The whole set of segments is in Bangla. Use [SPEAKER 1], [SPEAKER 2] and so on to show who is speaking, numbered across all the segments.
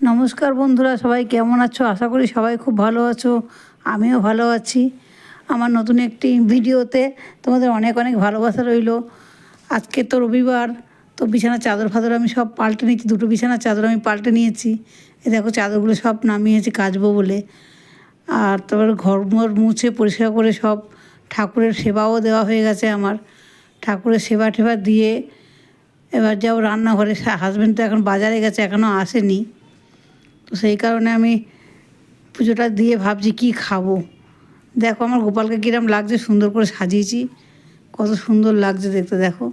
[SPEAKER 1] নমস্কার বন্ধুরা, সবাই কেমন আছো? আশা করি সবাই খুব ভালো আছো, আমিও ভালো আছি। আমার নতুন একটি ভিডিওতে তোমাদের অনেক অনেক ভালোবাসা রইল। আজকে তো রবিবার, তো বিছানা চাদর ফাদর আমি সব পাল্টে নিয়েছি, দুটো বিছানার চাদর আমি পাল্টে নিয়েছি। এ দেখো, চাদরগুলো সব নামিয়েছি কাচবো বলে। আর তারপর ঘর মর মুছে পরিষ্কার করে সব ঠাকুরের সেবাও দেওয়া হয়ে গেছে আমার। ঠাকুরের সেবা টেবা দিয়ে এবার যাও রান্নাঘরে। হাজব্যান্ড তো এখন বাজারে গেছে এখনও আসেনি। তো সেই কারণে আমি পুজোটা দিয়ে ভাবছি কি খাব। দেখো আমার গোপালকে কিরম লাগছে সুন্দর করে সাজিয়েছি কত সুন্দর লাগছে দেখতে দেখো।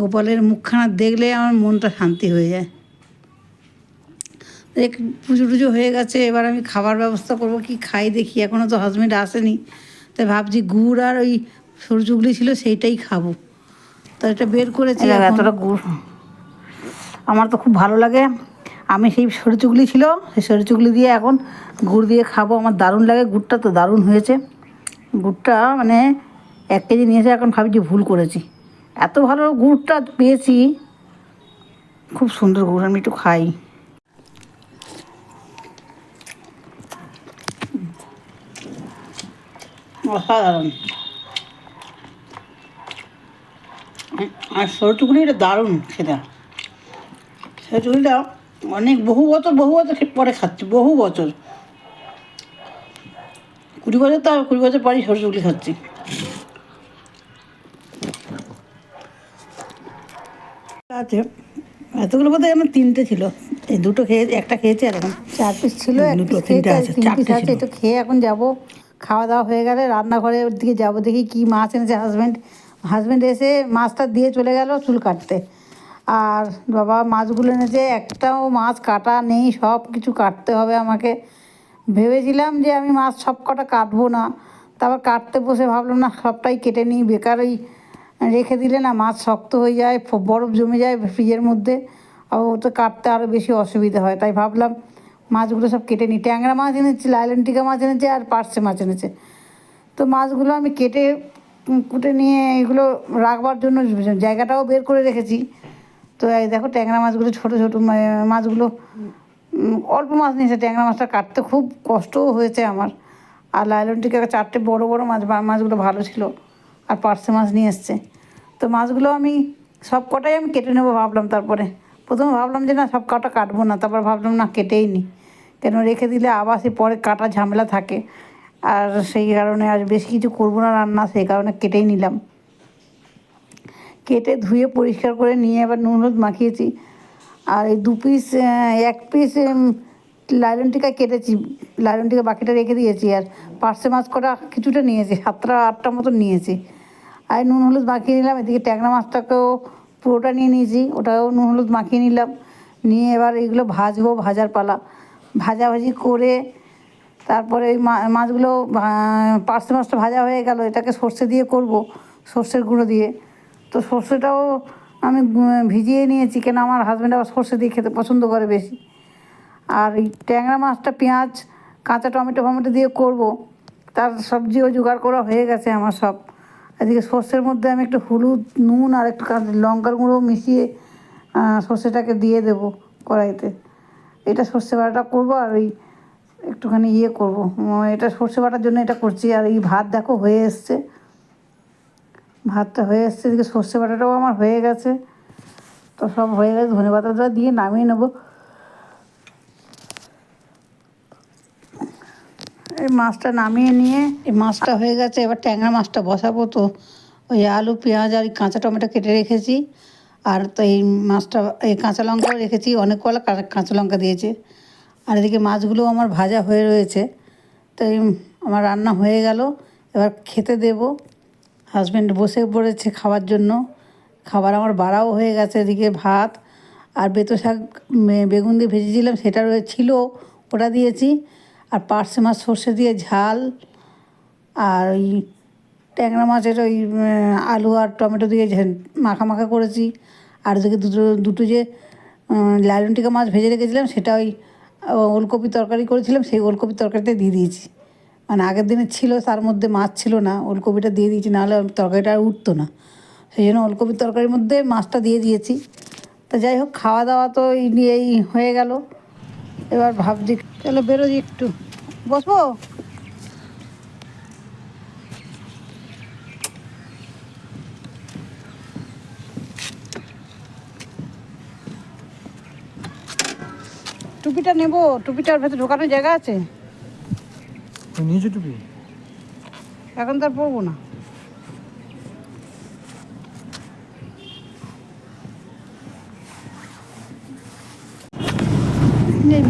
[SPEAKER 1] গোপালের মুখখানা দেখলে আমার মনটা শান্তি হয়ে যায়। দেখ পুজো টুজো হয়ে গেছে এবার আমি খাবার ব্যবস্থা করব কি খাই দেখি এখনও তো হাজব্যান্ড আসেনি। তাই ভাবছি গুড় আর ওই সরষুগুলি ছিল সেইটাই খাব। তো এটা বের করেছি।
[SPEAKER 2] এতটা গুড় আমার তো খুব ভালো লাগে। আমি সেই সরচুগলি ছিল, সেই সরচুগলি দিয়ে এখন গুড় দিয়ে খাব। আমার দারুণ লাগে, গুড়টা তো দারুণ হয়েছে। গুড়টা মানে এক কেজি নিয়েছে এখন ভাবছি ভুল করেছি। এত ভালো গুড়টা পেয়েছি, খুব সুন্দর গুড়, আমি একটু খাই।
[SPEAKER 1] অসাধারণ। আর সরচুগুলিটা দারুণ সেটা সরচুগুলিটা অনেক বহু বছর বহু বছর পরে খাচ্ছি বহু বছর। কুড়ি বছর তো কুড়ি বছর পরেই সরচুগুলি খাচ্ছি। আছে। এতগুলো বোধহয় আমার তিনটে ছিল এই দুটো খেয়ে একটা খেয়েছি আর এখন।
[SPEAKER 2] চার পিস ছিল
[SPEAKER 1] দুটো, তিনটে আছে, চারটে
[SPEAKER 2] আছে। তো খেয়ে এখন যাব। খাওয়া দাওয়া হয়ে গেলে রান্নাঘরের দিকে যাব দেখি কি মাছ এনেছে হাজব্যান্ড হাজব্যান্ড এসে মাছটা দিয়ে চলে গেল চুল কাটতে। আর বাবা মাছগুলো এনেছে একটাও মাছ কাটা নেই, সব কিছু কাটতে হবে আমাকে। ভেবেছিলাম যে আমি মাছ সব কটা কাটবো না। তারপর কাটতে বসে ভাবলাম, না, সবটাই কেটে নিই। বেকার ওই রেখে দিলে না, মাছ শক্ত হয়ে যায় বরফ জমে যায় ফ্রিজের মধ্যে। আর ওতে কাটতে আরও বেশি অসুবিধা হয়। তাই ভাবলাম মাছগুলো সব কেটে নিই। ট্যাংরা মাছ এনেছে লাইলেন্টিকা মাছ এনেছে আর পার্সে মাছ এনেছে। তো মাছগুলো আমি কেটে কুটে নিয়ে এগুলো রাখবার জন্য জায়গাটাও বের করে রেখেছি। তো এই দেখো ট্যাংরা মাছগুলো ছোটো ছোটো মাছগুলো অল্প মাছ নিয়েছে। ট্যাংরা মাছটা কাটতে খুব কষ্টও হয়েছে আমার। আর লাইলন চারটে বড় বড় মাছ মাছগুলো ভালো ছিল। আর পার্সে মাছ নিয়ে এসছে। তো মাছগুলো আমি সব কটাই আমি কেটে নেব ভাবলাম তারপরে। প্রথমে ভাবলাম যে না, সব কটা কাটবো না। তারপর ভাবলাম না কেটেই নি কেন রেখে দিলে আবার সে পরে কাটা ঝামেলা থাকে। আর সেই কারণে আর বেশি কিছু করব না রান্না, সেই কারণে কেটেই নিলাম। কেটে ধুয়ে পরিষ্কার করে নিয়ে আবার নুন হলুদ মাখিয়েছি। আর এই দু পিস এক পিস লাইলন টিকা কেটেছি। লাইলন টিকা বাকিটা রেখে দিয়েছি আর পার্সে মাছ করা কিছুটা নিয়েছি, সাতটা আটটা মতন নিয়েছি। আর নুন হলুদ মাখিয়ে নিলাম, এদিকে ট্যাংরা মাছটাকেও পুরোটা নিয়ে নিয়েছি, ওটাও নুন হলুদ মাখিয়ে নিলাম। নিয়ে এবার এগুলো ভাজবো ভাজার পালা। ভাজাভাজি করে তারপরে ওই মাছগুলো পার্সে মাছটা ভাজা হয়ে গেল, এটাকে সর্ষে দিয়ে করব, সর্ষের গুঁড়ো দিয়ে। তো সর্ষেটাও আমি ভিজিয়ে নিয়েছি, কেন আমার হাজব্যান্ড আবার সর্ষে দিয়ে খেতে পছন্দ করে বেশি। আর এই ট্যাংরা মাছটা, পেঁয়াজ, কাঁচা টমেটো ফমেটো দিয়ে করব। তার সবজিও জোগাড় করা হয়ে গেছে আমার সব। এদিকে সর্ষের মধ্যে আমি একটু হলুদ, নুন আর একটু লঙ্কার গুঁড়ো মিশিয়ে সর্ষেটাকে দিয়ে দেবো কড়াইতে। এটা সর্ষে বাটাটা করব আর ওই একটুখানি ইয়ে করব। এটা সর্ষে বাটার জন্য এটা করছি। আর এই ভাত দেখো হয়ে এসছে। ভাতটা হয়ে এসছে, এদিকে সর্ষে বাটাটাও আমার হয়ে গেছে। তো সব হয়ে গেছে, ধনে পাতাটা দিয়ে নামিয়ে নেব। এই মাছটা নামিয়ে নিয়ে, এই মাছটা হয়ে গেছে, এবার ট্যাংরা মাছটা বসাবো তো। ওই আলু, পেঁয়াজ আর কাঁচা টমেটো কেটে রেখেছি। আর তো এই মাছটা, এই কাঁচা লঙ্কাও রেখেছি, অনেক কলা কাঁচা লঙ্কা দিয়েছে। আর এদিকে মাছগুলো আমার ভাজা হয়ে রয়েছে। তাই আমার রান্না হয়ে গেল, এবার খেতে দেব। হাজব্যান্ড বসে পড়েছে খাওয়ার জন্য। খাবার আমার বাড়াও হয়ে গেছে এদিকে ভাত আর বেতো শাক বেগুন দিয়ে ভেজেছিলাম, সেটা ছিল, ওটা দিয়েছি। আর পার্সে মাছ, সর্ষে দিয়ে ঝাল আর ওই ট্যাংরা মাছের ওই আলু আর টমেটো দিয়ে মাখা মাখা করেছি। আর ওদিকে দুটো দুটো যে লালন টিকা মাছ ভেজে রেখেছিলাম, সেটা ওই ওলকপি তরকারি করেছিলাম, সেই ওলকপি তরকারিতে দিয়ে দিয়েছি। মানে আগের দিনে ছিল, তার মধ্যে মাছ ছিল না, ওলকপিটা দিয়ে দিয়েছি, নাহলে তরকারিটা আর উঠতো না। সেই জন্য ওলকপির তরকারির মধ্যে মাছটা দিয়ে দিয়েছি। তা যাই হোক, খাওয়া দাওয়া তো এই নিয়েই হয়ে গেল। এবার ভাবছি চলো বেরোই একটু। বসবো? টুপিটা নেব, টুপিটার ভেতরে ঢোকানোর জায়গা আছে?
[SPEAKER 3] নিচে টুপি
[SPEAKER 2] এখন তো আর পরবো না।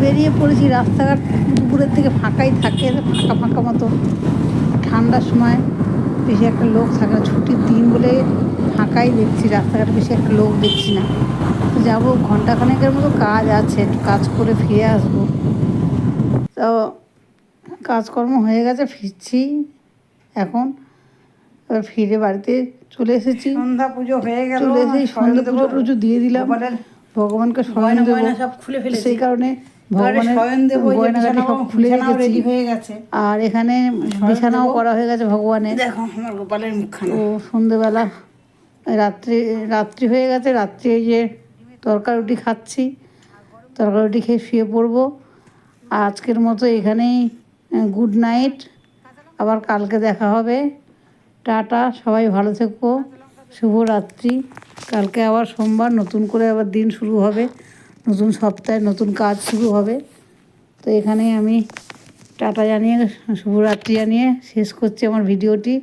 [SPEAKER 2] বেরিয়ে পড়েছি রাস্তাঘাট দুপুরের থেকে ফাঁকাই থাকে, ফাঁকা ফাঁকা মতো। ঠান্ডার সময় বেশি একটা লোক থাকে না, ছুটির দিন বলে ফাঁকাই দেখছি, রাস্তাঘাট বেশি একটা লোক দেখছি না। তো যাব, ঘন্টাখানেকের মতো কাজ আছে, একটু কাজ করে ফিরে আসব। তো কাজকর্ম হয়ে গেছে ফিরছি এখন। এবার ফিরে বাড়িতে চলে এসেছি।
[SPEAKER 1] সন্ধ্যা পুজো হয়ে গেল
[SPEAKER 2] চলে এসেছি সন্ধ্যে পুজো টুজো দিয়ে দিলাম। ভগবানকে
[SPEAKER 1] গয়না
[SPEAKER 2] দেবো।
[SPEAKER 1] সব খুলে ফেলেছি।
[SPEAKER 2] সেই কারণে ভগবানের সব খুলে
[SPEAKER 1] রেডি হয়ে গেছে।
[SPEAKER 2] আর এখানে বিছানাও করা হয়ে গেছে ভগবানের।
[SPEAKER 1] দেখো আমার গোপালের মুখখানা।
[SPEAKER 2] ও সন্ধেবেলা রাত্রি রাত্রি হয়ে গেছে। রাত্রি এই যে তরকারি রুটি খাচ্ছি। তরকারি রুটি খেয়ে শুয়ে পড়ব। আজকের মতো এখানেই গুড নাইট আবার কালকে দেখা হবে। টাটা, সবাই ভালো থেকো। শুভরাত্রি। কালকে আবার সোমবার, নতুন করে আবার দিন শুরু হবে। নতুন সপ্তাহে নতুন কাজ শুরু হবে। তো এখানেই আমি টাটা জানিয়ে, শুভরাত্রি জানিয়ে শেষ করছি আমার ভিডিওটি।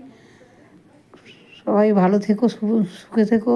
[SPEAKER 2] সবাই ভালো থেকো সুখে থেকো।